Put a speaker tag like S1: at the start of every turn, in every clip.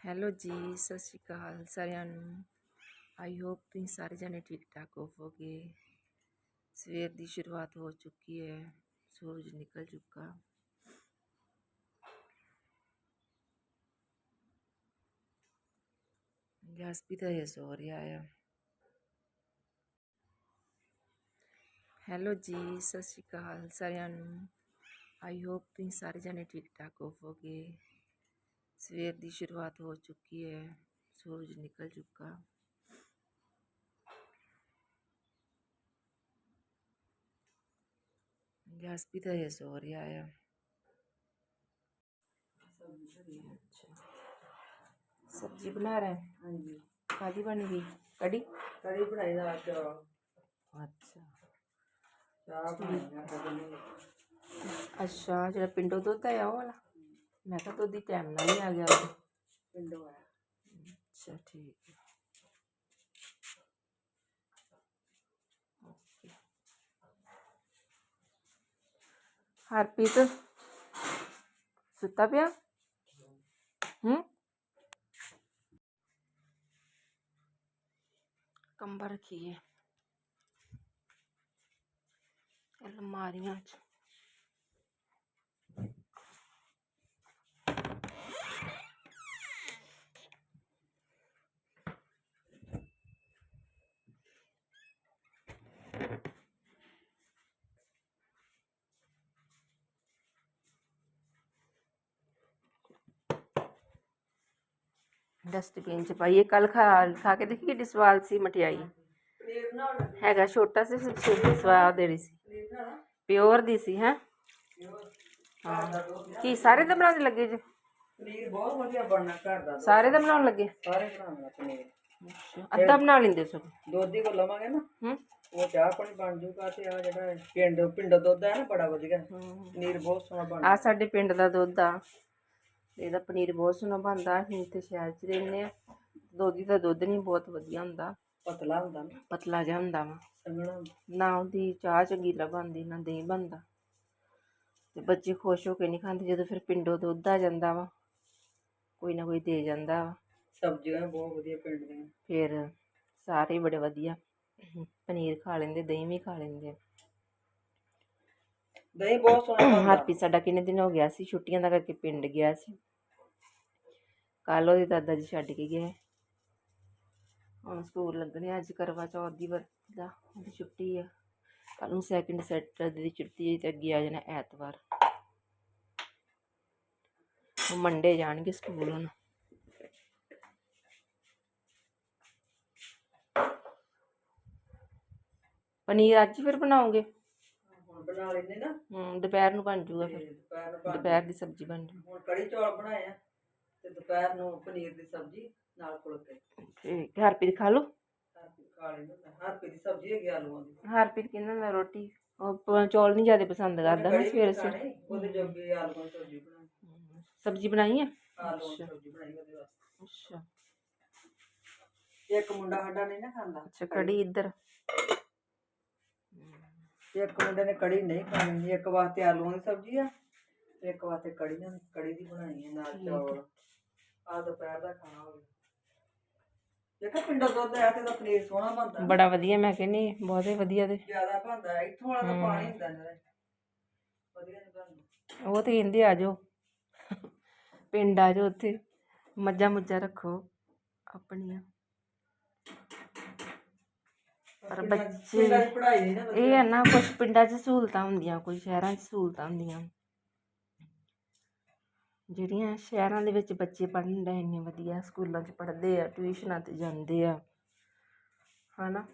S1: Hello ਜੀ ਸਤਿ ਸ਼੍ਰੀ ਅਕਾਲ ਸਾਰਿਆਂ ਨੂੰ। ਆਈ ਹੋਪ ਤੁਸੀਂ ਸਾਰੇ ਜਣੇ ਠੀਕ ਠਾਕ ਹੋਵੋਗੇ। ਸਵੇਰ ਦੀ ਸ਼ੁਰੂਆਤ ਹੋ ਚੁੱਕੀ ਹੈ। ਸੂਰਜ ਨਿਕਲ ਚੁੱਕਾ। ਗੈਸ ਵੀ ਤਾਂ ਇਹ ਸੋ ਰਿਹਾ ਆ। ਹੈਲੋ ਜੀ ਸਤਿ ਸ਼੍ਰੀ ਅਕਾਲ ਸਾਰਿਆਂ ਨੂੰ। ਆਈ ਹੋਪ ਤੁਸੀਂ ਸਾਰੇ ਜਣੇ ਠੀਕ ਠਾਕ ਹੋਵੋਗੇ। ਸਵੇਰ ਦੀ ਸ਼ੁਰੂਆਤ ਹੋ ਚੁੱਕੀ ਹੈ ਸੂਰਜ ਨਿਕਲ ਚੁੱਕਾ ਗੈਸ ਵੀ ਤਾਂ ਇਹ ਸੋ ਰਿਹਾ ਆ ਅੱਛਾ ਸਬਜ਼ੀ ਬਣਾ ਰਹੇ
S2: ਹਾਂਜੀ
S1: ਕਾਦੀ ਬਣ ਗਈ ਕੜੀ
S2: ਕੜੀ ਬਣਾਈ ਦਾ ਅੱਜ
S1: ਅੱਛਾ
S2: ਚਾਹ ਬਣਾਈ ਆ ਕੜੀ
S1: ਅੱਛਾ ਜਿਹੜਾ ਪਿੰਡੋਂ ਦੁੱਧ ਆਇਆ ਉਹ ਵਾਲਾ ਮੈਂ ਕਿਹਾ ਦੁੱਧ ਦੀ ਟਾਈਮ ਨਾਲ ਹੀ ਆ ਗਿਆ ਉਦੋਂ।
S2: ਪਿੰਡੋਂ ਆਇਆ
S1: ਅੱਛਾ ਠੀਕ ਹੈ ਓਕੇ। ਹਰਪ੍ਰੀਤ ਸੁੱਤਾ ਪਿਆ ਹੂੰ ਕੰਬਰ ਰੱਖੀ ਹੈ ਅਲਮਾਰੀਆਂ ਚ ਡਸਟਬਿਨ ਚ ਪਾਈਏ ਕੱਲ ਖਾ ਖਾ ਕੇ ਦੇਖੀ ਕਿੱਡੀ ਸਵਾਦ ਸੀ ਮਠਿਆਈ। ਹੈਗਾ ਛੋਟਾ ਸੀ ਸੁੱਕੀ ਸਵਾਦ ਦੇ ਰਹੀ ਸੀ। ਪਿਓਰ ਦੀ ਸੀ ਹੈ? ਕੀ ਸਾਰੇ ਦਾ ਬਣਾਉਣ ਲੱਗੇ ਜੀ?
S2: ਪਨੀਰ ਬਹੁਤ ਵਧੀਆ ਬਣਨਾ ਘਰ ਦਾ।
S1: ਸਾਰੇ ਦਾ ਬਣਾਉਣ ਲੱਗੇ?
S2: ਸਾਰੇ ਬਣਾਉਣਾ ਪਨੀਰ।
S1: ਅੱਧਾ ਬਣਾ ਲੈਂਦੇ ਸੋ
S2: ਦੁੱਧ ਹੀ ਕੋ ਲਵਾਂਗੇ ਨਾ।
S1: ਹੂੰ।
S2: ਉਹ ਚਾਹ ਪਾਣੀ ਬਣ ਜੂਗਾ ਤੇ ਆ ਜਿਹੜਾ ਪਿੰਡ ਪਿੰਡ ਦੁੱਧ ਹੈ ਨਾ ਬੜਾ ਵਧੀਆ। ਪਨੀਰ ਬਹੁਤ ਸੋਹਣਾ ਬਣਦਾ
S1: ਆ ਸਾਡੇ ਪਿੰਡ ਦਾ ਦੁੱਧ ਆ। ਇਹਦਾ ਪਨੀਰ ਬਹੁਤ ਸੋਹਣਾ ਬਣਦਾ ਅਸੀਂ ਤੇ ਸ਼ਹਿਰ 'ਚ ਰਹਿੰਦੇ ਆ ਦੋਧੀ ਦਾ ਦੁੱਧ ਨਹੀਂ ਬਹੁਤ ਵਧੀਆ ਹੁੰਦਾ।
S2: ਪਤਲਾ ਹੁੰਦਾ ਨਾ।
S1: ਪਤਲਾ ਜਿਹਾ ਹੁੰਦਾ ਵਾ।
S2: ਸੰਘਣਾ ਹੁੰਦਾ।
S1: ਨਾ ਉਹਦੀ ਚਾਹ ਚੰਗੀ ਤਰ੍ਹਾਂ ਬਣਦੀ ਨਾ ਦਹੀਂ ਬਣਦਾ। ਤੇ ਬੱਚੇ ਖੁਸ਼ ਹੋ ਕੇ ਨਹੀਂ ਖਾਂਦੇ ਜਦੋਂ ਫਿਰ ਪਿੰਡੋਂ ਦੁੱਧ ਆ ਜਾਂਦਾ ਵਾ ਕੋਈ ਨਾ ਕੋਈ ਦੇ ਜਾਂਦਾ ਵਾ।
S2: ਸਬਜ਼ੀਆਂ ਬਹੁਤ ਵਧੀਆ ਪਿੰਡ ਦੀਆਂ।
S1: ਫਿਰ ਸਾਰੇ ਬੜੇ ਵਧੀਆ। ਪਨੀਰ ਖਾ ਲੈਂਦੇ ਦਹੀਂ ਵੀ ਖਾ ਲੈਂਦੇ
S2: ਦਹੀਂ ਬਹੁਤ ਸੋਹਣਾ ਬਣਦਾ।
S1: ਹਰਪੀ ਸਾਡਾ ਕਿੰਨੇ ਦਿਨ ਹੋ ਗਿਆ ਸੀ ਛੁੱਟੀਆਂ ਦਾ ਕਰਕੇ ਪਿੰਡ ਗਿਆ ਸੀ। ਕੱਲ ਉਹਦੇ ਦਾਦਾ ਜੀ ਛੱਡ ਕੇ ਗਏ। ਹੁਣ ਸਕੂਲ ਲੱਗਣੇ ਅੱਜ ਕਰਵਾ ਚੌਥ ਦੀ ਵਰਤ ਦਾ ਉਹਦੀ ਛੁੱਟੀ ਆ। ਕੱਲ ਨੂੰ ਸੈਕਿੰਡ ਸੈਟਰਡੇ ਦੀ ਛੁੱਟੀ ਹੈ ਤੇ ਅੱਗੇ ਆ ਜਾਣਾ ਐਤਵਾਰ। ਉਹ ਮੰਡੇ ਜਾਣਗੇ ਸਕੂਲ ਹੁਣ। ਪਨੀਰ ਅੱਜ ਫਿਰ ਬਣਾਓਗੇ?
S2: ਹੁਣ ਬਣਾ ਲੈਂਦੇ ਨਾ।
S1: ਹੂੰ ਦੁਪਹਿਰ ਨੂੰ ਬਣ ਜੂਗਾ ਫਿਰ।
S2: ਦੁਪਹਿਰ ਨੂੰ ਬਣ
S1: ਦੁਪਹਿਰ ਦੀ ਸਬਜ਼ੀ ਬਣ ਜੂ।
S2: ਹੁਣ ਕੜੀ ਚੌਲ ਬਣਾਏ ਆ ਤੇ ਦੁਪਹਿਰ ਨੂੰ ਪਨੀਰ ਦੀ ਸਬਜ਼ੀ ਨਾਲ ਫੁਲਕੇ।
S1: ਠੀਕ ਹੈ। ਹਰਪ੍ਰੀਤ ਖਾ ਲਓ।
S2: ਹਰਪੀ ਖਾ ਲੈਂਦਾ ਮੈਂ। ਹਰਪੀ ਦੀ ਸਬਜ਼ੀ ਹੈਗੀ ਆਲੂਆਂ ਦੀ।
S1: ਹਰਪ੍ਰੀਤ ਕਹਿੰਦਾ ਮੈਂ ਰੋਟੀ ਉਹ ਚੌਲ ਨਹੀਂ ਜ਼ਿਆਦਾ ਪਸੰਦ ਕਰਦਾ ਨਾ ਸਵੇਰੇ ਸਵੇਰੇ।
S2: ਉਹਦੇ ਜੋਗੀ ਆਲੂਆਂ ਦੀ ਸਬਜ਼ੀ ਬਣਾਈ
S1: ਸਬਜ਼ੀ ਬਣਾਈ ਆ?
S2: ਆਲੂਆਂ ਦੀ ਸਬਜ਼ੀ ਬਣਾਈ ਉਹਦੇ ਵਾਸਤੇ।
S1: ਅੱਛਾ।
S2: ਇੱਕ ਮੁੰਡਾ ਸਾਡਾ ਨਹੀਂ ਨਾ ਖਾਂਦਾ।
S1: ਅੱਛਾ ਕੜੀ ਇੱਧਰ।
S2: ਇੱਕ ਮੁੰਡੇ ਨੇ ਕੜੀ ਨਹੀਂ ਖਾਣੀ ਇੱਕ ਵਾਸਤੇ ਆਲੂਆਂ ਦੀ ਸਬਜ਼ੀ ਆ ਤੇ ਇੱਕ ਵਾਸਤੇ ਕੜੀ ਨਾਲ ਕੜੀ ਦੀ ਬਣਾਈ ਹੈ ਨਾਲ ਚੌਲ। ਆ ਦੁਪਹਿਰ ਦਾ ਖਾਣਾ ਹੋਵੇ। ਦੇਖੋ ਪਿੰਡੋਂ ਦੁੱਧ ਆਇਆ ਤੇ ਦਾ ਪਨੀਰ ਸੋਹਣਾ ਬਣਦਾ।
S1: ਬੜਾ ਵਧੀਆ ਮੈਂ ਕਹਿੰਨੀ ਬਹੁਤੇ ਵਧੀਆ ਤੇ।
S2: ਜ਼ਿਆਦਾ ਬਣਦਾ ਹੈ। ਇੱਥੋਂ ਵਾਲਾ ਤਾਂ ਪਾਣੀ ਹੁੰਦਾ ਨਾ ਵਧੀਆ ਨਹੀਂ ਬਣਦਾ।
S1: ਉਹ ਤੇ ਕਹਿੰਦੇ ਆ ਜਾਓ। ਪਿੰਡ ਆ ਜਾਓ ਉੱਥੇ। ਮੱਝਾਂ ਮੁੱਝਾਂ ਰੱਖੋ। ਆਪਣੀਆਂ। ਪਰ ਬੱਚੇ
S2: ਪਿੰਡਾਂ 'ਚ ਪੜ੍ਹਾਈ ਨਹੀਂ ਨਾ ਵਧੀਆ।
S1: ਇਹ ਹੈ ਨਾ ਕੁਝ ਪਿੰਡਾਂ 'ਚ ਸਹੂਲਤਾਂ ਹੁੰਦੀਆਂ ਕੋਈ ਸ਼ਹਿਰਾਂ 'ਚ ਸਹੂਲਤਾਂ ਹੁੰਦੀਆਂ। ਜਿਹੜੀਆਂ ਸ਼ਹਿਰਾਂ ਦੇ ਵਿੱਚ ਬੱਚੇ ਪੜ੍ਹਨ ਦਾ ਇੰਨੇ ਵਧੀਆ ਸਕੂਲਾਂ 'ਚ ਪੜ੍ਹਦੇ ਆ ਟਿਊਸ਼ਨਾਂ ਤੇ ਜਾਂਦੇ ਆ ਹਨਾ?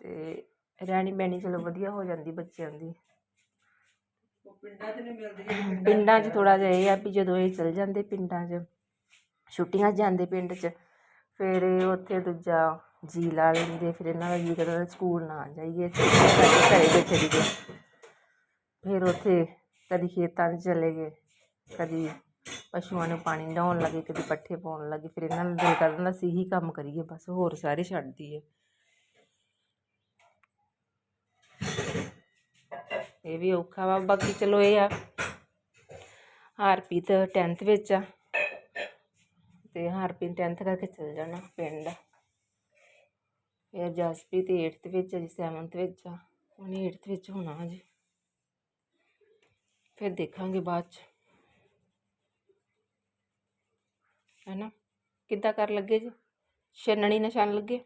S1: ਤੇ ਰਹਿਣੀ ਬਹਿਣੀ ਚਲੋ ਵਧੀਆ ਹੋ ਜਾਂਦੀ ਬੱਚਿਆਂ ਦੀ।
S2: ਉਹ ਪਿੰਡਾਂ 'ਚ ਨਹੀਂ ਮਿਲਦੀ ਜਿਹੜੀ
S1: ਪਿੰਡਾਂ 'ਚ ਥੋੜਾ ਜਿਹਾ ਇਹ ਆ ਵੀ ਜਦੋਂ ਇਹ ਚਲ ਜਾਂਦੇ ਪਿੰਡਾਂ 'ਚ ਛੁੱਟੀਆਂ 'ਚ ਜਾਂਦੇ ਪਿੰਡ 'ਚ ਫਿਰ ਇਹ ਉੱਥੇ ਦੂਜਾ ਜੀ ਲਾ ਲੈਂਦੇ ਫਿਰ ਇਹਨਾਂ ਦਾ ਜੀ ਕਰਦਾ ਸਕੂਲ ਨਾ ਜਾਈਏ ਛੁੱਟੀਆਂ ਕਰਕੇ ਘਰੇ ਬੈਠੇ ਰਹੀਏ ਫਿਰ ਉੱਥੇ ਕਦੀ ਖੇਤਾਂ 'ਚ ਚਲੇ ਗਏ, ਕਦੀ ਪਸ਼ੂਆਂ ਨੂੰ ਪਾਣੀ ਡਾਉਣ ਲੱਗੇ, ਕਦੀ ਪੱਠੇ ਪਾਉਣ ਲੱਗੇ, ਫਿਰ ਇਹਨਾਂ ਨੂੰ ਦਿਲ ਕਰਦਾ ਸੀ ਹੀ ਕੰਮ ਕਰੀਏ, ਬਸ ਹੋਰ ਸਾਰੇ ਛੱਡਦੀ ਏ ਇਹ ਵੀ ਔਖਾ ਵਾ, ਬਾਕੀ ਚਲੋ ਇਹ ਆ ਹਾਰਪੀਤ 10th ਵਿੱਚ ਆ, ਤੇ ਹਰਪ੍ਰੀਤ 10th ਕਰਕੇ ਚਲ ਜਾਣਾ ਪਿੰਡ। ਫਿਰ ਜਸਪ੍ਰੀਤ 8th ਵਿੱਚ ਅਜੀ 7th ਵਿੱਚ ਆ। ਉਹਨੇ 8th ਵਿੱਚ ਹੋਣਾ ਅਜੇ ਫਿਰ ਦੇਖਾਂਗੇ ਬਾਅਦ ਚ। ਹੈਨਾ? ਕਿੱਦਾਂ ਕਰ ਲੱਗੇ ਜੀ? ਛੰਨਣੀ ਨਿਸ਼ਾਨ ਲੱਗੇ?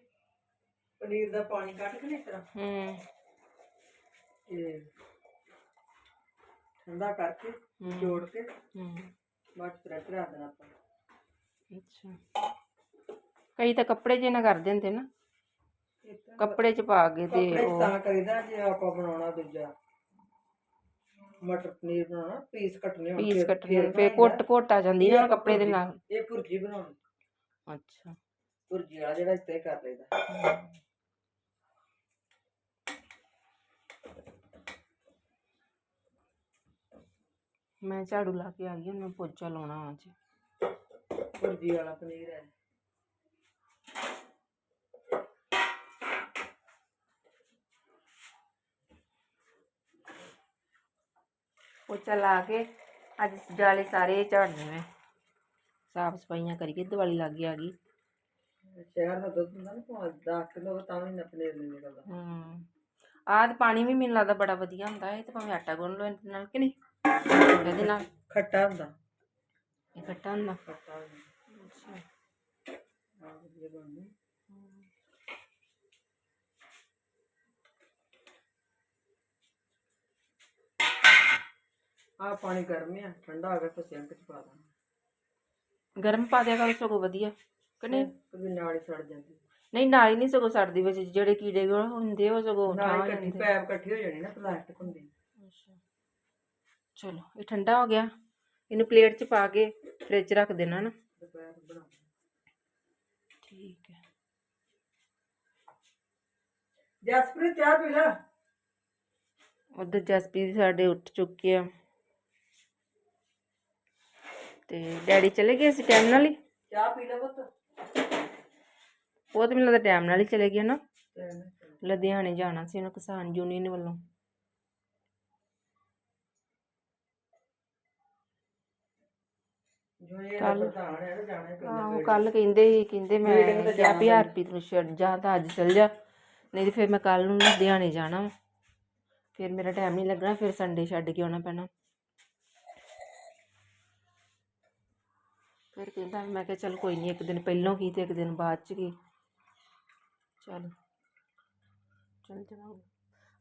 S2: ਪਨੀਰ ਦਾ ਪਾਣੀ ਕੱਢ ਕੇ ਨਾ ਇਸ ਤਰ੍ਹਾਂ।
S1: ਹੂੰ।
S2: ਤੇ ਠੰਡਾ ਕਰਕੇ। ਜੋੜ ਕੇ
S1: ਹੂੰ।
S2: ਬਾਅਦ ਪ੍ਰੈਸ ਰੱਖ ਦੇਣਾ ਆਪਾਂ।
S1: ਅੱਛਾ। ਕਈ ਤਾਂ ਕੱਪੜੇ ਜੇ ਨਾ ਕਰ ਦਿੰਦੇ ਨਾ। ਕੱਪੜੇ ਚ ਪਾ ਕੇ ਤੇ
S2: ਕੱਪੜੇ 'ਚ
S1: ਉਹ
S2: ਤਾਂ ਕਰੀਦਾ ਜੇ ਆਪਾਂ ਬਣਾਉਣਾ ਦੂਜਾ। ਮਟਰ ਪਨੀਰ ਬਣਾਉਣਾ ਪੀਸ ਕੱਟਨੇ ਹੋਣ
S1: ਪੀਸ
S2: ਫਿਰ-
S1: ਕੱਟਣੇ
S2: ਫਿਰ
S1: ਫੇਰ
S2: ਬਣਾਈਦਾ।
S1: ਕੁੱਟ ਆ ਜਾਂਦੀ
S2: ਇਹ
S1: ਨਾ
S2: ਆਪਾਂ
S1: ਕੱਪੜੇ ਦੇ
S2: ਭੁਰਜੀ-
S1: ਨਾਲ।
S2: ਇਹ ਭੁਰਜੀ ਬਣਾਉਣੀ।
S1: ਅੱਛਾ।
S2: ਭੁਰਜੀ ਵਾਲਾ ਜਿਹੜਾ ਇੱਥੇ ਕਰ ਲਈਦਾ।
S1: ਮੈਂ ਝਾੜੂ ਲਾ ਕੇ ਆ ਗਈ ਹੁਣ ਮੈਂ ਪੋਚਾ ਲਾਉਣਾ ਅੱਜ।
S2: ਭੁਰਜੀ ਵਾਲਾ ਪਨੀਰ ਹੈ।
S1: ਪੋਚਾ ਲਾ ਕੇ ਅੱਜ ਜਾਲੇ ਸਾਰੇ ਝਾੜਨੇ ਮੈਂ ਸਾਫ਼ ਸਫਾਈਆਂ ਕਰੀਏ ਦੀਵਾਲੀ ਲੱਗ ਆ ਗਈ।
S2: ਸ਼ਹਿਰ ਦਾ ਦੁੱਧ ਹੁੰਦਾ ਨਾ ਭਾਵੇਂ 10 ਕਿਲੋ ਤਾਂ ਵੀ ਨਾ ਪਨੀਰ ਨਹੀਂ ਨਿਕਲਦਾ
S1: ਹੂੰ ਤੇ ਪਾਣੀ ਵੀ ਮੈਨੂੰ ਲੱਗਦਾ ਬੜਾ ਵਧੀਆ ਹੁੰਦਾ ਹੈ ਤੇ ਭਾਵੇਂ ਆਟਾ ਗੁੰਨ ਲਓ ਇਹਦੇ ਨਾਲ ਕਿ ਨਹੀਂ? ਇਹਦੇ ਨਾਲ।
S2: ਖੱਟਾ ਹੁੰਦਾ।
S1: ਇਹ ਖੱਟਾ ਹੁੰਦਾ।
S2: ਖੱਟਾ ਹੁੰਦਾ।
S1: ਅੱਛਾ।
S2: ਆਹ ਵਧੀਆ ਬਣਦੀ। ਆ ਪਾਣੀ ਗਰਮ ਆ ਠੰਡਾ ਹੋ ਗਿਆ ਤਾਂ ਸਿੰਕ ਚ ਪਾ ਦਾਂਗੇ
S1: ਗਰਮ ਪਾ ਦਿਆ ਕਰੋ ਸਗੋਂ ਵਧੀਆ ਕਿ ਨਹੀਂ?
S2: ਨਾਲ ਹੀ ਸੜ ਜਾਂਦੀ।
S1: ਨਹੀਂ ਨਾਲ ਹੀ ਨਹੀਂ ਸਗੋਂ ਸੜਦੀ ਵਿੱਚ ਜਿਹੜੇ ਕੀੜੇ ਉਹ ਹੁੰਦੇ ਉਹ ਸਗੋਂ
S2: ਨਾਲ ਹੀ ਇਕੱਠੀ ਪੈਪ ਇਕੱਠੀ ਹੋ ਜਾਣੀ ਨਾ ਪਲਾਸਟਿਕ ਹੁੰਦੀ।
S1: ਅੱਛਾ। ਚਲੋ ਇਹ ਠੰਡਾ ਹੋ ਗਿਆ। ਇਹਨੂੰ ਪਲੇਟ 'ਚ ਪਾ ਕੇ ਫ੍ਰਿਜ ਰੱਖ ਦੇਣਾ ਨਾ।
S2: ਦੁਪਹਿਰ ਬਣਾ
S1: ਠੀਕ ਹੈ।
S2: ਜਸਪ੍ਰੀਤ ਚਾਹ ਪੀ ਲੈ।
S1: ਉਧਰ ਜਸਪ੍ਰੀਤ ਸਾਡੇ ਉੱਠ ਚੁੱਕੇ ਆ। ਤੇ ਡੈਡੀ ਚਲੇ ਗਏ ਸੀ ਟਾਈਮ ਨਾਲ ਹੀ?
S2: ਚਾਹ ਪੀ ਲੈ ਪੁੱਤ।
S1: ਉਹ ਤਾਂ ਮੈਨੂੰ ਲੱਗਦਾ ਟਾਈਮ ਨਾਲ ਹੀ ਚਲੇ ਗਏ ਨਾ।
S2: ਤੇ
S1: ਲੁਧਿਆਣੇ ਜਾਣਾ ਸੀ ਉਹਨੂੰ ਕਿਸਾਨ ਯੂਨੀਅਨ ਵੱਲੋਂ। ਆਹੋ ਕੱਲ ਕਹਿੰਦੇ ਸੀ ਕਹਿੰਦੇ ਮੈਂ
S2: ਤੇ
S1: ਕਿਹਾ ਵੀ ਹਰਪ੍ਰੀਤ ਨੂੰ ਛੱਡ ਜਾ ਤਾਂ ਅੱਜ ਚਲ ਜਾ। ਨਹੀਂ ਤੇ ਫਿਰ ਮੈਂ ਕੱਲ ਨੂੰ ਲੁਧਿਆਣੇ ਜਾਣਾ। ਫਿਰ ਮੇਰਾ ਟਾਈਮ ਨਹੀਂ ਲੱਗਣਾ ਫਿਰ ਸੰਡੇ ਛੱਡ ਕੇ ਆਉਣਾ ਪੈਣਾ। ਫਿਰ ਕਹਿੰਦਾ ਮੈਂ ਕਿਹਾ ਚਲ ਕੋਈ ਨਹੀਂ ਇੱਕ ਦਿਨ ਪਹਿਲਾਂ ਕੀ ਤੇ ਇੱਕ ਦਿਨ ਬਾਅਦ ਚ ਕੀ ਚਲ ਚਲ ਜਾਣਾ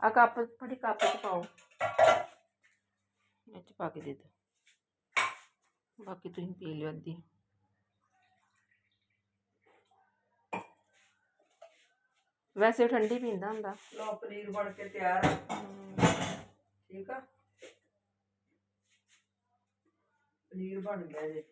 S1: ਆ ਕੱਪ ਫੜੀ ਕੱਪ ਚ ਪਾਓ ਇਹ ਚ ਪਾ ਕੇ ਦੇ ਦਿਓ ਬਾਕੀ ਤੁਸੀਂ ਪੀ ਲਿਓ ਅੱਧੀ ਵੈਸੇ ਉਹ ਠੰਡੀ ਪੀਂਦਾ ਹੁੰਦਾ
S2: ਲੋ ਪਨੀਰ ਬਣ ਕੇ ਤਿਆਰ ਆ ਠੀਕ ਆ ਪਨੀਰ ਬਣ ਗਿਆ ਜੀ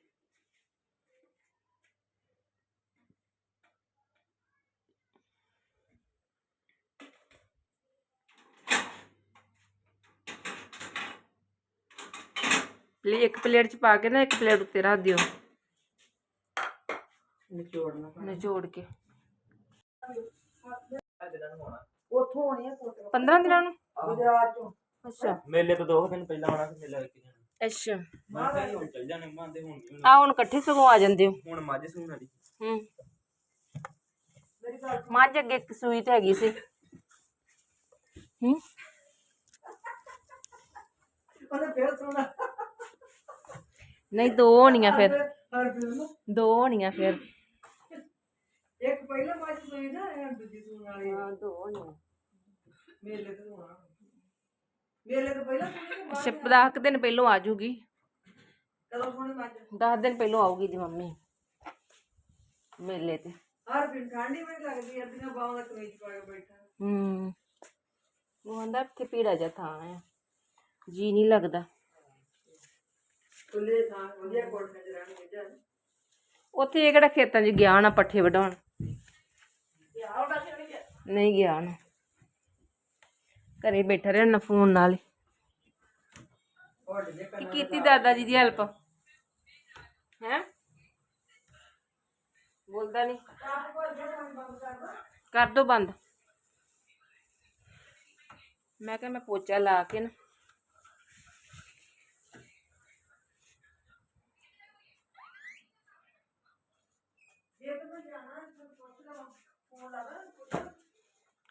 S1: ਪਲੇ ਇੱਕ ਪਲੇਟ ਚ ਪਾ ਕੇ ਨਾ ਇੱਕ ਪਲੇਟ ਉੱਤੇ ਰੱਖ ਦਿਓ।
S2: ਨਿਚੋੜਨਾ
S1: ਨਿਚੋੜ ਕੇ।
S2: ਉੱਥੋਂ ਹੋਣੀ ਆ ਕੋਟ
S1: 15 ਦਿਨਾਂ ਨੂੰ?
S2: ਗੁਜਰਾਤ ਚੋਂ।
S1: ਅੱਛਾ।
S3: ਮੇਲੇ ਤੋਂ ਦੋ ਦਿਨ ਪਹਿਲਾਂ ਆਉਣਾ ਤੇ ਮੇਲਾ ਵੇਖ ਕੇ ਜਾਣਾ
S1: ਅੱਛਾ।
S3: ਮੈਂ ਕਿਹਾ ਹੁਣ ਚੱਲ ਜਾਣੇ ਮਾਂ ਦੇ ਹੁਣ ਵੀ
S1: ਆ ਹੁਣ ਇਕੱਠੇ ਸਗੋਂ ਆ ਜਾਂਦੇ ਹੋ।
S3: ਹੁਣ ਮੱਝ ਸੂਣ ਵਾਲੀ।
S1: ਹੂੰ। ਮੱਝ ਅੱਗੇ ਇੱਕ ਸੂਈ ਤੇ ਹੈਗੀ ਸੀ। ਹੂੰ।
S2: ਉਹਨੇ ਫੇਰ ਸੁਣਾ।
S1: ਨਹੀਂ ਦੋ ਹੋਣੀਆਂ ਫਿਰ।
S2: ਹਰ ਫਿਰ ਨਾ
S1: ਦੋ ਹੋਣੀਆਂ ਫਿਰ।
S2: ਇੱਕ ਪਹਿਲਾਂ ਮੱਝ ਸੂਈ ਨਾ ਇਹ ਦੂਜੀ ਸੂਣ ਵਾਲੀ।
S1: ਹਾਂ ਦੋ ਹੋਣੀਆਂ।
S2: ਮੇਲੇ ਤੋਂ ਹੋਣਾ। ਮੇਲੇ ਤੋਂ ਪਹਿਲਾਂ ਬਾਅਦ?
S1: ਦਸ ਕੁ ਦਿਨ ਪਹਿਲੋਂ ਆ ਜੂਗੀ
S2: ਕਦੋਂ ਸੂਣੀ ਮੱਝ
S1: 10 ਦਿਨ ਪਹਿਲੋਂ ਆਊਗੀ ਦੀ ਮੰਮੀ। ਮੇਲੇ ਤੇ।
S2: ਹਰ ਦਿਨ ਠੰਡੀ ਵੀ ਲੱਗਦੀ ਅੱਧੀਆਂ ਬਾਹਾਂ ਦਾ ਕਮੀਜ਼ ਪਾ ਕੇ ਬੈਠਾ।
S1: ਹੂੰ। ਉਹ ਆਂਦਾ ਇੱਥੇ ਪੀੜਾ ਥਾਂ ਹੈ ਜੀ ਨਹੀਂ ਲੱਗਦਾ।
S2: ਖੁੱਲੇ ਥਾਂ ਵਧੀਆ ਕੋਠੇ 'ਚ ਰਹਿਣਗੇ ਜਾਂ
S1: ਉੱਥੇ ਇਹ ਕਿਹੜਾ ਖੇਤਾਂ 'ਚ ਗਿਆ ਨਾ ਪੱਠੇ ਵਢਾਉਣ? ਨਹੀਂ ਗਿਆ? ਨਾ ਘਰੇ ਬੈਠਾ ਰਿਹਾ ਨਾ ਫੋਨ ਨਾਲ ਹੀ। ਕੀ ਕੀਤੀ ਦਾਦਾ ਜੀ ਦੀ ਹੈਲਪ ਹੈ? ਬੋਲਦਾ ਨਹੀਂ। ਕਰ ਦੋ ਬੰਦ। ਮੈਂ ਕਿਹਾ ਮੈਂ ਪੋਚਾ ਲਾ ਕੇ ਨਾ।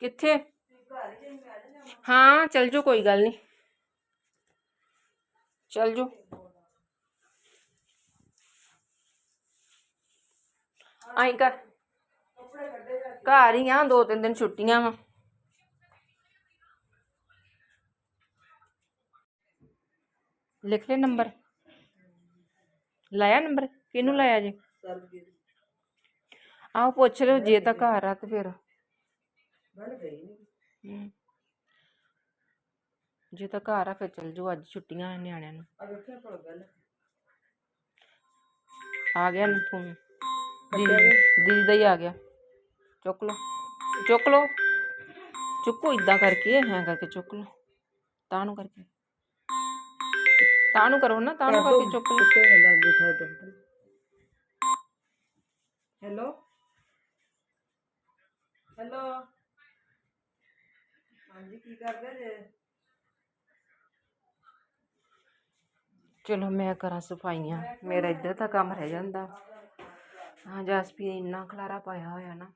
S1: ਕਿੱਥੇ ਹਾਂ ਚਲ ਜਾਓ ਕੋਈ ਗੱਲ ਨਹੀਂ ਚਲ ਜਾਓ ਆਈ ਕਰ ਘਰ ਹੀ ਆ ਦੋ ਤਿੰਨ ਦਿਨ ਛੁੱਟੀਆਂ ਵਾ ਲਿਖ ਲੈ ਨੰਬਰ ਲਾਇਆ ਨੰਬਰ ਕਿਹਨੂੰ ਲਾਇਆ ਜੀ
S2: ਸਰਬਜੀਤ
S1: ਆਓ ਪੁੱਛ ਲਓ ਜੇ ਤਾਂ ਘਰ ਆ ਤੇ ਫਿਰ।
S2: ਮੈਂ ਗਈ ਨਹੀਂ
S1: ਹਮ। ਜੇ ਤਾਂ ਘਰ ਆ ਫਿਰ ਚਲ ਜਾਓ ਅੱਜ ਛੁੱਟੀਆਂ ਆ ਨਿਆਣਿਆਂ ਨੂੰ।
S2: ਆ ਵੇਖਿਆ ਕੋਲ ਗੱਲ।
S1: ਆ ਗਿਆ ਨਾ ਫੋਨ। ਦੀਦੀ ਦੀਦੀ ਦਾ ਹੀ ਆ ਗਿਆ। ਚੁੱਕ ਲਓ। ਚੁੱਕ ਲਓ। ਚੁੱਕੋ ਇਦਾਂ ਕਰਕੇ ਹਾਂ ਕਰਕੇ ਚੁੱਕ ਲਓ। ਤਾਂ ਨੂੰ ਕਰਕੇ। ਤਾਂ ਨੂੰ ਕਰੋ ਨਾ ਤਾਂ ਨੂੰ ਕਰਕੇ ਚੁੱਕ ਲਓ।
S2: ਕਿੱਥੇ ਜਾਂਦਾ ਅੰਗੂਠਾ ਉਦੋਂ ਹੈਲੋ। ਹਾਂਜੀ ਕੀ ਕਰਦੇ ਜੇ?
S1: ਚਲੋ ਮੈਂ ਕਰਾਂ ਸਫਾਈਆਂ। ਮੇਰਾ ਇੱਧਰ ਤਾਂ ਕੰਮ ਰਹਿ ਜਾਂਦਾ। ਹਾਂ ਜਸਪੀ ਨੇ ਇੰਨਾ ਖਲਾਰਾ ਪਾਇਆ ਹੋਇਆ ਨਾ।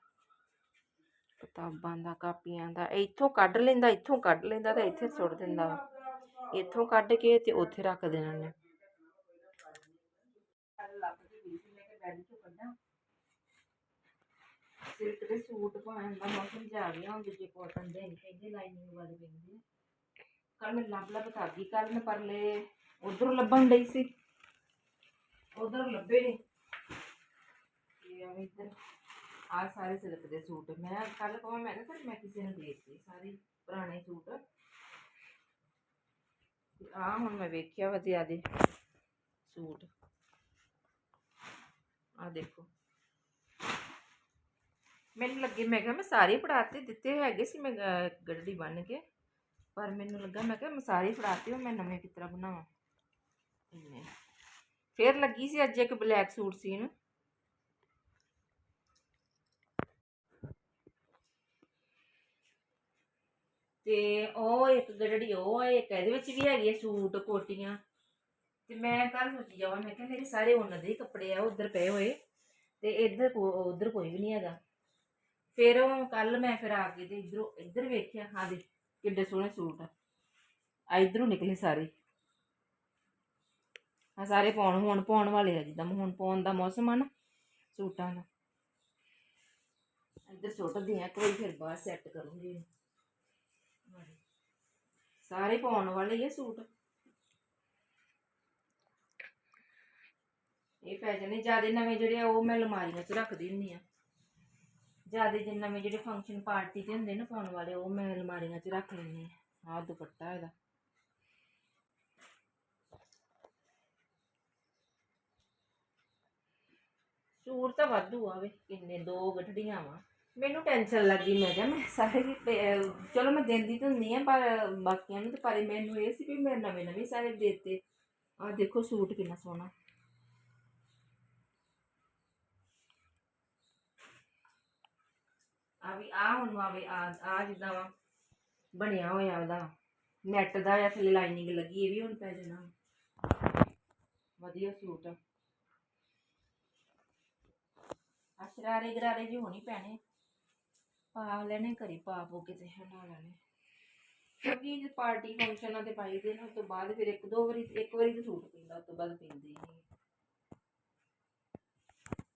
S1: ਕਿਤਾਬਾਂ ਦਾ ਕਾਪੀਆਂ ਦਾ ਇੱਥੋਂ ਕੱਢ ਲੈਂਦਾ ਇੱਥੋਂ ਕੱਢ ਲੈਂਦਾ ਤੇ ਇੱਥੇ ਸੁੱਟ ਦਿੰਦਾ। ਵਾ। ਇੱਥੋਂ ਕੱਢ ਕੇ ਤੇ ਉੱਥੇ ਰੱਖ ਦੇਣਾ ਨੇ ਸਿਲਕ ਦੇ ਸੂਟ ਪਾਉਣ ਦਾ ਮੌਸਮ ਜਾ ਗਿਆ ਹੁਣ ਦੂਜੇ ਕੋਟਨ ਦੇ ਨਹੀਂ ਕਹਿੰਦੇ ਲਾਈਨਿੰਗ ਵਾਲੇ ਪੈਂਦੇ ਕੱਲ ਮੈਂ ਲੱਭ ਲੱਭ ਕਰ ਕੱਲ ਮੈਂ ਪਰਲੇ ਉਧਰੋਂ ਲੱਭਣ ਡਈ ਸੀ। ਉਧਰ ਲੱਭੇ ਨਹੀਂ ਤੇ ਐਵੇਂ ਇੱਧਰ, ਆ ਸਾਰੇ ਸਿਲਕ ਦੇ ਸੂਟ। ਮੈਂ ਕੱਲ ਕਹਾਂ ਮੈਂ ਨਾ ਮੈਂ ਕਿਸੇ ਨੂੰ ਦੇ ਦਿੱਤੇ ਸਾਰੇ ਪੁਰਾਣੇ ਸੂਟ। ਆ ਹੁਣ ਮੈਂ ਵੇਖਿਆ ਵਧੀਆ ਦੇ ਸੂਟ। ਆ ਦੇਖੋ। ਮੈਨੂੰ ਲੱਗੇ, ਮੈਂ ਕਿਹਾ ਮੈਂ ਸਾਰੇ ਫੜਾਤੇ, ਦਿੱਤੇ ਹੈਗੇ ਸੀ ਮੈਂ ਗ- ਗੱਡੀ ਬੰਨ ਕੇ। ਪਰ ਮੈਨੂੰ ਲੱਗਾ, ਮੈਂ ਕਿਹਾ ਮੈਂ ਸਾਰੇ ਫੜਾਤੇ ਹੁਣ ਮੈਂ ਨਵੇਂ ਕਿਸ ਬਣਾਵਾਂ। ਇੰਨੇ। ਫੇਰ ਲੱਗੀ ਸੀ ਅੱਜ ਇੱਕ ਬਲੈਕ ਸੂਟ ਸੀ ਸੀਨ ਤੇ ਉਹ ਇੱਕ ਜਿਹੜੀ ਉਹ ਹੈ ਇੱਕ ਇਹਦੇ ਵਿੱਚ ਵੀ ਹੈਗੀ ਹੈ ਸੂਟ, ਕੋਟੀਆਂ। ਤੇ ਮੈਂ ਕੱਲ ਸੋਚੀ ਜਾਵਾਂ, ਮੈਂ ਕਿਹਾ ਮੇਰੇ ਸਾਰੇ ਉਹਨਾਂ ਦੇ ਹੀ ਕੱਪੜੇ ਆ ਉਧਰ ਪਏ ਹੋਏ। ਤੇ ਇੱਧਰ ਉਧਰ ਕੋਈ ਵੀ ਨਹੀਂ ਹੈਗਾ। ਫਿਰ ਉਹ ਕੱਲ ਮੈਂ ਫਿਰ ਆ ਕੇ ਤੇ ਇਧਰੋਂ ਇੱਧਰ ਵੇਖਿਆ ਹਾਂ ਦੇ ਕਿੱਡੇ ਸੋਹਣੇ ਸੂਟ ਆ। ਆ ਇਧਰੋਂ ਨਿਕਲੇ ਸਾਰੇ। ਆ ਸਾਰੇ ਪਾਉਣ, ਹੁਣ ਪਾਉਣ ਵਾਲੇ ਆ ਜਿੱਦਾਂ, ਹੁਣ ਪਾਉਣ ਦਾ ਮੌਸਮ ਆ ਨਾ, ਸੂਟਾਂ ਦਾ। ਇੱਧਰ ਸੁੱਟਦੀ ਆ ਕੋਈ ਫਿਰ ਬਾਹਰ ਸੈੱਟ ਕਰੂੰਗੀ। ਸਾਰੇ ਪਾਉਣ ਵਾਲੇ ਹੀ ਆ ਸੂਟ। ਇਹ ਪੈ ਜਾਣੇ, ਜਿਆਦੇ ਨਵੇਂ ਜਿਹੜੇ ਆ, ਉਹ ਮੈਂ ਅਲਮਾਰੀਆਂ 'ਚ ਰੱਖ ਦਿੰਦੀ ਆ। ਜ਼ਿਆਦਾ ਜਿੰਨੇ ਨਵੇਂ ਜਿਹੜੇ ਫੰਕਸ਼ਨ ਪਾਰਟੀ ਤੇ ਹੁੰਦੇ ਨਾ ਪਾਉਣ ਵਾਲੇ, ਉਹ ਮੈਂ ਅਲਮਾਰੀਆਂ 'ਚ ਰੱਖ ਲੈਂਦੀ ਹਾਂ। ਆਹ ਦੁਪੱਟਾ ਇਹਦਾ। ਸੂਟ ਤਾਂ ਵਾਧੂ ਆਵੇ ਕਿੰਨੇ ਦੋ ਗੱਠੜੀਆਂ ਵਾ। ਮੈਨੂੰ ਟੈਨਸ਼ਨ ਲੱਗੀ, ਮੈਂ ਕਿਹਾ ਮੈਂ ਸਾਰੇ ਚਲੋ ਮੈਂ ਦਿੰਦੀ ਤਾਂ ਹੁੰਦੀ ਆ ਪਰ ਬਾਕੀਆਂ ਨੂੰ ਤਾਂ ਪਰ ਮੈਨੂੰ ਇਹ ਸੀ ਵੀ ਮੈਂ ਨਵੇਂ ਨਵੇਂ ਸਾਰੇ ਦੇਤੇ। ਆਹ ਦੇਖੋ ਸੂਟ ਕਿੰਨਾ ਸੋਹਣਾ। ਆ ਵੀ ਆ ਹੁਣ ਆਵੇ ਆ ਆ ਜਿੱਦਾਂ ਵਾ ਬਣਿਆ ਹੋਇਆ ਉਹਦਾ। ਨੈਟ ਦਾ ਜਾਂ ਥੱਲੇ ਲਾਈਨਿੰਗ ਲੱਗੀ, ਇਹ ਵੀ ਹੁਣ ਪੈ ਜਾਣਾ। ਵਧੀਆ ਸੂਟ। ਆ ਸ਼ਰਾਰੇ ਗਰਾਰੇ ਜੀ ਹੋਣੀ ਪੈਣੇ। ਪਾ ਲੈਣੇ ਘਰੇ, ਪਾ ਪੋ ਕੇ ਤੇ ਹਟਾ ਲੈਣੇ। ਕਿਉਂਕਿ ਜੇ ਪਾਰਟੀ ਫੰਕਸ਼ਨਾਂ ਤੇ ਪਾਈ ਦੇ ਨਾ, ਉਸ ਤੋਂ ਬਾਅਦ ਫਿਰ ਇੱਕ ਦੋ ਵਾਰੀ, ਇੱਕ ਵਾਰੀ ਤਾਂ ਸੂਟ ਪੈਂਦਾ, ਉਸ ਤੋਂ ਬਾਅਦ ਪੈਂਦੇ ਹੀ ਨਹੀਂ।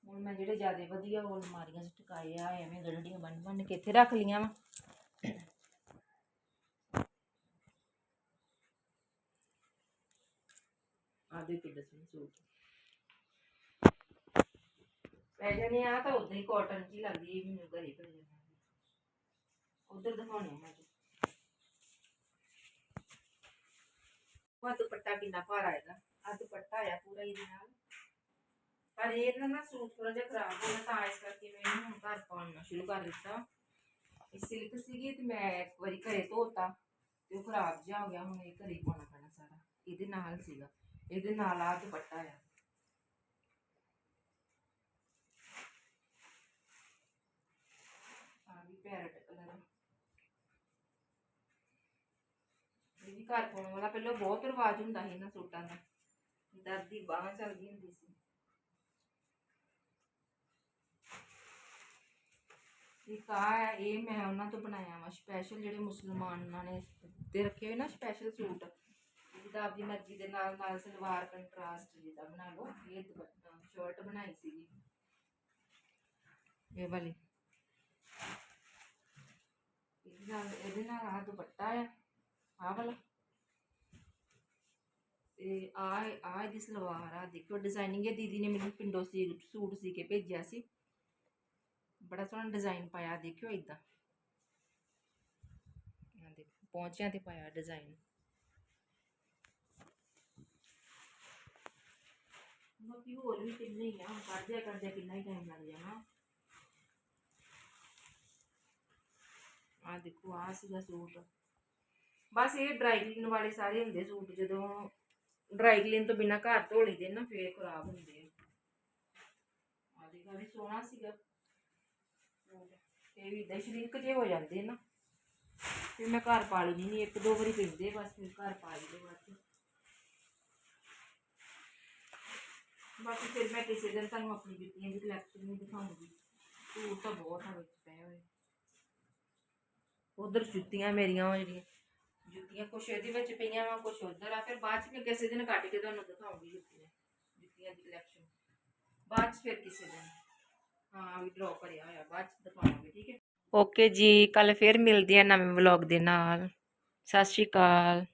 S1: ਹੁਣ ਮੈਂ ਜਿਹੜੇ ਜ਼ਿਆਦਾ ਵਧੀਆ ਉਹ ਅਲਮਾਰੀਆਂ 'ਚ ਟਿਕਾਏ ਆ ਐਵੇਂ ਗੜੜੀਆਂ ਬੰਨ ਬੰਨ ਕੇ ਇੱਥੇ ਰੱਖ ਲੀਆਂ ਵਾ। ਆਦੇ ਕਿੱਡੇ ਸੋਹਣੇ ਸੂਟ ਪੈ ਜਾਣੇ ਆ ਤਾਂ ਉਦਾਂ ਹੀ ਕਾਟਨ ਹੀ ਲੱਗਦੀ ਮੈਨੂੰ ਘਰੇ ਪੈ ਜਾਣਾ। ਉਧਰ ਦਿਖਾਉਣੇ ਆ ਜੀ ਉਹ ਦੁਪੱਟਾ ਕਿੰਨਾ ਭਾਰਾ ਇਹਦਾ ਆ ਦੁਪੱਟਾ ਆ ਪੂਰਾ ਇਹਦੇ ਨਾਲ। ਪਰ ਇਹ ਨਾ ਨਾ ਸੂਟ ਥੋੜਾ ਜਿਹਾ ਖਰਾਬ ਹੋ ਗਿਆ, ਤਾਂ ਇਸ ਕਰਕੇ ਮੈਂ ਇਹਨੂੰ ਹੁਣ ਘਰ ਪਾਉਣਾ ਸ਼ੁਰੂ ਕਰ ਦਿੱਤਾ। ਇਹ ਸਿਲਕ ਸੀਗੀ ਤੇ ਮੈਂ ਇੱਕ ਵਾਰੀ ਘਰੇ ਧੋਤਾ ਤੇ ਉਹ ਖਰਾਬ ਜਿਹਾ ਹੋ ਗਿਆ, ਹੁਣ ਇਹ ਘਰੇ ਪਾਉਣਾ ਪੈਣਾ ਸਾਰਾ। ਇਹਦੇ ਨਾਲ ਸੀਗਾ। ਇਹਦੇ ਨਾਲ ਆ ਦੁਪੱਟਾ ਆ। ਆ ਵੀ ਪੈਰਟ ਕਲਰ ਇਹ ਵੀ ਘਰ ਪਾਉਣ ਵਾਲਾ, ਪਹਿਲਾਂ ਬਹੁਤ ਰਿਵਾਜ ਹੁੰਦਾ ਸੀ ਇਹਨਾਂ ਸੂਟਾਂ ਦਾ। ਦਾਦੀ ਬਾਹਾਂ ਚੱਲਦੀ ਹੁੰਦੀ ਸੀ। ਇੱਕ ਆ ਹੈ, ਇਹ ਮੈਂ ਉਹਨਾਂ ਤੋਂ ਬਣਾਇਆ ਵਾ ਸਪੈਸ਼ਲ ਜਿਹੜੇ ਮੁਸਲਮਾਨਾਂ ਨੇ ਤੇ ਰੱਖੇ ਹੋਏ ਨਾ ਸਪੈਸ਼ਲ ਸੂਟ ਜਿੱਦਾਂ ਆਪਦੀ ਮਰਜ਼ੀ ਦੇ ਨਾਲ ਨਾਲ ਸਲਵਾਰ ਕੰਟਰਾਸਟ ਜਿੱਦਾਂ ਬਣਾ ਲਓ, ਇਹ ਦੁਪੱਟਾ ਸ਼ਰਟ ਬਣਾਈ ਸੀਗੀ। ਇਹ ਵਾਲੀ। ਇਹਦੇ ਨਾਲ ਇਹਦੇ ਨਾਲ ਆਹ ਦੁਪੱਟਾ ਆ, ਆਹ ਵਾਲਾ। ਤੇ ਆ ਆ ਇਹਦੀ ਸਲਵਾਰ ਆ ਦੇਖੋ ਡਿਜ਼ਾਈਨਿੰਗ ਇਹ ਦੀਦੀ ਨੇ ਮੈਨੂੰ ਪਿੰਡੋਂ ਸੀ ਸੂਟ ਸੀ ਕੇ ਭੇਜਿਆ ਸੀ। ਬੜਾ ਸੋਹਣਾ ਡਿਜ਼ਾਈਨ ਪਾਇਆ ਦੇਖਿਓ ਇਦਾਂ ਆ ਦੇਖੋ ਪਹੁੰਚਿਆਂ ਤੇ ਪਾਇਆ ਡਿਜ਼ਾਈਨ ਬਾਕੀ ਹੋਰ ਵੀ ਕਿੰਨੇ ਹੀ ਆ ਹੁਣ ਕਰਦੇ ਕਰਦੇ ਕਿੰਨਾ ਹੀ ਟਾਈਮ ਲੱਗ ਜਾਣਾ ਆ ਦੇਖੋ ਆ ਸੀਗਾ ਸੂਟ ਬਸ ਇਹ ਡਰਾਈ ਕਲੀਨ ਵਾਲੇ ਸਾਰੇ ਹੁੰਦੇ ਸੂਟ ਜਦੋਂ ਡਰਾਈ ਕਲੀਨ ਤੋਂ ਬਿਨਾ ਘਰ ਧੋ ਲਈਦੇ ਨਾ ਫੇਰ ਖਰਾਬ ਹੁੰਦੇ ਆ ਆ ਦੇਖਾ ਵੀ ਸੋਹਣਾ ਸੀਗਾ ਸੂਟ। ਇਹ ਵੀ ਇਦਾਂ ਸ਼ਰਿੰਕ ਜੇ ਹੋ ਜਾਂਦੇ ਨਾ। ਫਿਰ ਮੈਂ ਘਰ ਪਾ ਲਈ ਨਹੀਂ ਇੱਕ ਦੋ ਵਾਰੀ ਪੈਂਦੇ ਬਸ, ਫਿਰ ਘਰ ਪਾ ਲਈਦੇ ਬਾਅਦ ਬਾਕੀ ਫਿਰ ਮੈਂ ਕਿਸੇ ਦਿਨ ਤੁਹਾਨੂੰ ਆਪਣੀ ਜੁੱਤੀਆਂ ਦੀ ਕਲੈਕਸ਼ਨ ਵੀ ਦਿਖਾਉਂਗੀ। ਸੂਟ ਤਾਂ ਬਹੁਤ ਆ ਵਿੱਚ ਪਏ ਹੋਏ। ਉਧਰ ਜੁੱਤੀਆਂ ਮੇਰੀਆਂ ਉਹ ਜਿਹੜੀਆਂ। ਜੁੱਤੀਆਂ ਕੁਛ ਇਹਦੇ ਵਿੱਚ ਪਈਆਂ ਵਾ, ਕੁਛ ਉਧਰ ਆ। ਫਿਰ ਬਾਅਦ ਚ ਮੈਂ ਕਿਸੇ ਦਿਨ ਕੱਢ ਕੇ ਤੁਹਾਨੂੰ ਦਿਖਾਉਂਗੀ ਜੁੱਤੀਆਂ ਜੁੱਤੀਆਂ ਦੀ ਕਲੈਕਸ਼ਨ ਬਾਅਦ ਚ ਫਿਰ ਕਿਸੇ ਦਿਨ। ਹਾਂ, ਵੀ ਡਰਾਅ ਹੋਇਆ, ਬਾਅਦ ਚ ਦਿਖਾਵਾਂਗੇ, ਠੀਕ ਹੈ? ਓਕੇ ਜੀ ਕੱਲ ਫਿਰ ਮਿਲਦੇ ਆ ਨਵੇਂ ਵਲੌਗ ਦੇ ਨਾਲ। ਸਤਿ ਸ਼੍ਰੀ ਅਕਾਲ।